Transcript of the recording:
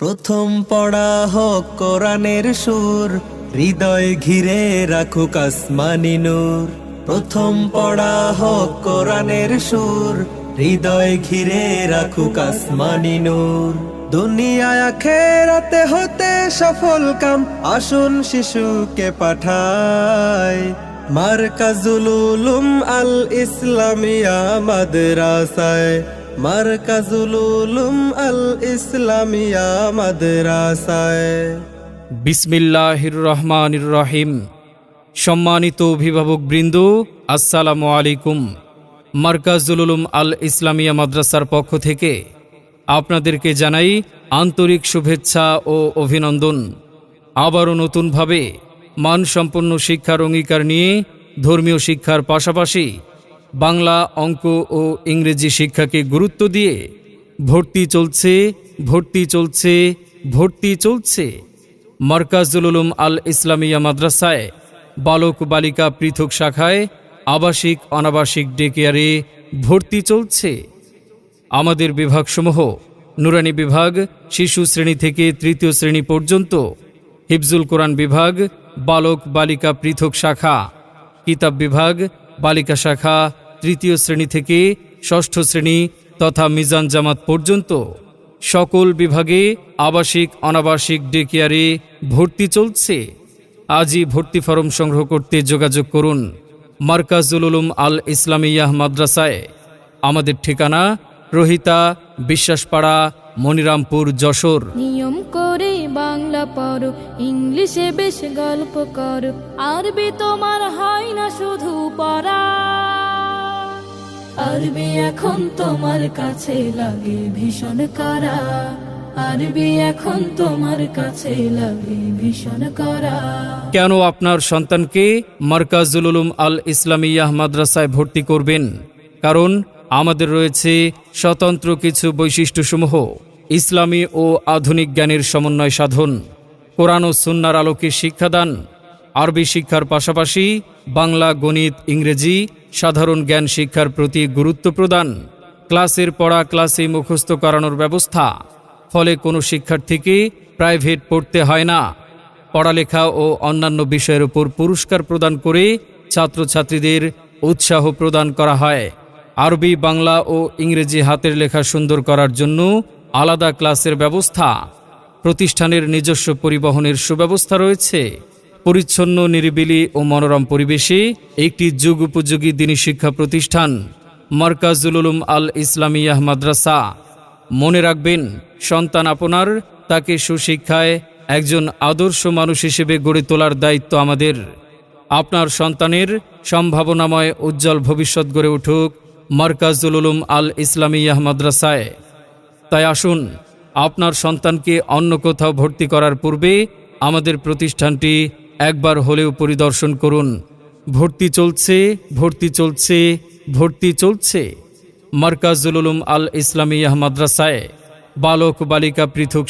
প্রথম পড়া হোক কোরআনের সুর, হৃদয় ঘিরে রাখুক আসমানি নূর। প্রথম পড়া হোক কোরআনের সুর, হৃদয় ঘিরে রাখুক আসমানি নূর। দুনিয়ায় আখেরাতে হতে সফল কাম, আসুন শিশুকে পাঠায় মার্কাজুল আল ইসলামিয়া মাদ্রাসায়। মার্কাজুল উলুম আল ইসলামিয়া মাদ্রাসায়। বিসমিল্লাহির রহমানির রহিম সম্মানিত অভিভাবক বৃন্দ, আসসালামু আলাইকুম। মার্কাজুল উলুম আল ইসলামিয়া মাদ্রাসার পক্ষ থেকে আপনাদেরকে জানাই আন্তরিক শুভেচ্ছা ও অভিনন্দন। আবারও নতুনভাবে মানসম্পন্ন শিক্ষার অঙ্গীকার নিয়ে ধর্মীয় শিক্ষার পাশাপাশি বাংলা অঙ্ক ও ইংরেজি শিক্ষাকে গুরুত্ব দিয়ে ভর্তি চলছে ভর্তি চলছে ভর্তি চলছে। মার্কাজুল উলুম আল ইসলামিয়া মাদ্রাসায় বালক বালিকা পৃথক শাখায় আবাসিক, অনাবাসিক ডেকেয়ারে ভর্তি চলছে। আমাদের বিভাগসমূহ নুরানি বিভাগ, শিশু শ্রেণি থেকে তৃতীয় শ্রেণি পর্যন্ত, হিফজুল কোরআন বিভাগ, বালক বালিকা পৃথক শাখা, কিতাব বিভাগ, বালিকা শাখা তৃতীয় শ্রেণি থেকে ষষ্ঠ শ্রেণি তথা মিজান জামাত পর্যন্ত সকল বিভাগে আবাসিক, অনাবাসিক ডেকেয়ারে ভর্তি চলছে। আজই ভর্তি ফরম সংগ্রহ করতে যোগাযোগ করুন মার্কাজুল উলুম আল ইসলামিয়াহ মাদ্রাসায়। আমাদের ঠিকানা রোহিতা বিশ্বাসপাড়া, মনিরামপুর, যশোর। নিয়ম করে বাংলা পড়ো, ইংলিশে বেশ গল্প করো। আরবি তোমার হয় না শুধু পড়া। আরবি এখন তোমার কাছে লাগে ভীষণ করা? আরবি এখন তোমার কাছে লাগে ভীষণ করা? কেন আপনার সন্তানকে মার্কাজুল উলুম আল ইসলামিয়াহ মাদ্রাসায় ভর্তি করবেন? কারণ আমাদের রয়েছে স্বতন্ত্র কিছু বৈশিষ্ট্যসমূহ, ইসলামী ও আধুনিক জ্ঞানের সমন্বয় সাধন, কোরআন ও সুন্নার আলোকে শিক্ষাদান, আরবি শিক্ষার পাশাপাশি বাংলা, গণিত, ইংরেজি, সাধারণ জ্ঞান শিক্ষার প্রতি গুরুত্ব প্রদান। ক্লাসের পড়া ক্লাসে মুখস্থ করানোর ব্যবস্থা। ফলে কোনো শিক্ষার্থীকে প্রাইভেট পড়তে হয় না। পড়ালেখা ও অন্যান্য বিষয়ের উপর পুরস্কার প্রদান করে ছাত্রছাত্রীদের উৎসাহ প্রদান করা হয়। আরবি, বাংলা ও ইংরেজি হাতের লেখা সুন্দর করার জন্য আলাদা ক্লাসের ব্যবস্থা। প্রতিষ্ঠানের নিজস্ব পরিবহনের সুব্যবস্থা রয়েছে। পরিচ্ছন্ন, নিরিবিলি ও মনোরম পরিবেশে একটি যুগ উপযোগী দিনী শিক্ষা প্রতিষ্ঠান, মার্কাজুল উলুম আল ইসলামিয়াহ মাদ্রাসা। মনে রাখবেন, সন্তান আপনার তাকে সুশিক্ষায় একজন আদর্শ মানুষ হিসেবে গড়ে তোলার দায়িত্ব আমাদের। আপনার সন্তানের সম্ভাবনাময় উজ্জ্বল ভবিষ্যৎ গড়ে উঠুক মার্কাজুল উলুম আল ইসলামিয়াহ মাদ্রাসায়। তাই আসুন, আপনার সন্তানকে অন্য কোথাও ভর্তি করার পূর্বে আমাদের প্রতিষ্ঠানটি একবার হলেও পরিদর্শন করুন। ভর্তি চলছে ভর্তি চলছে ভর্তি চলছে। মার্কাজুল আল ইসলামিয়া মাদ্রাসায় বালক বালিকা পৃথক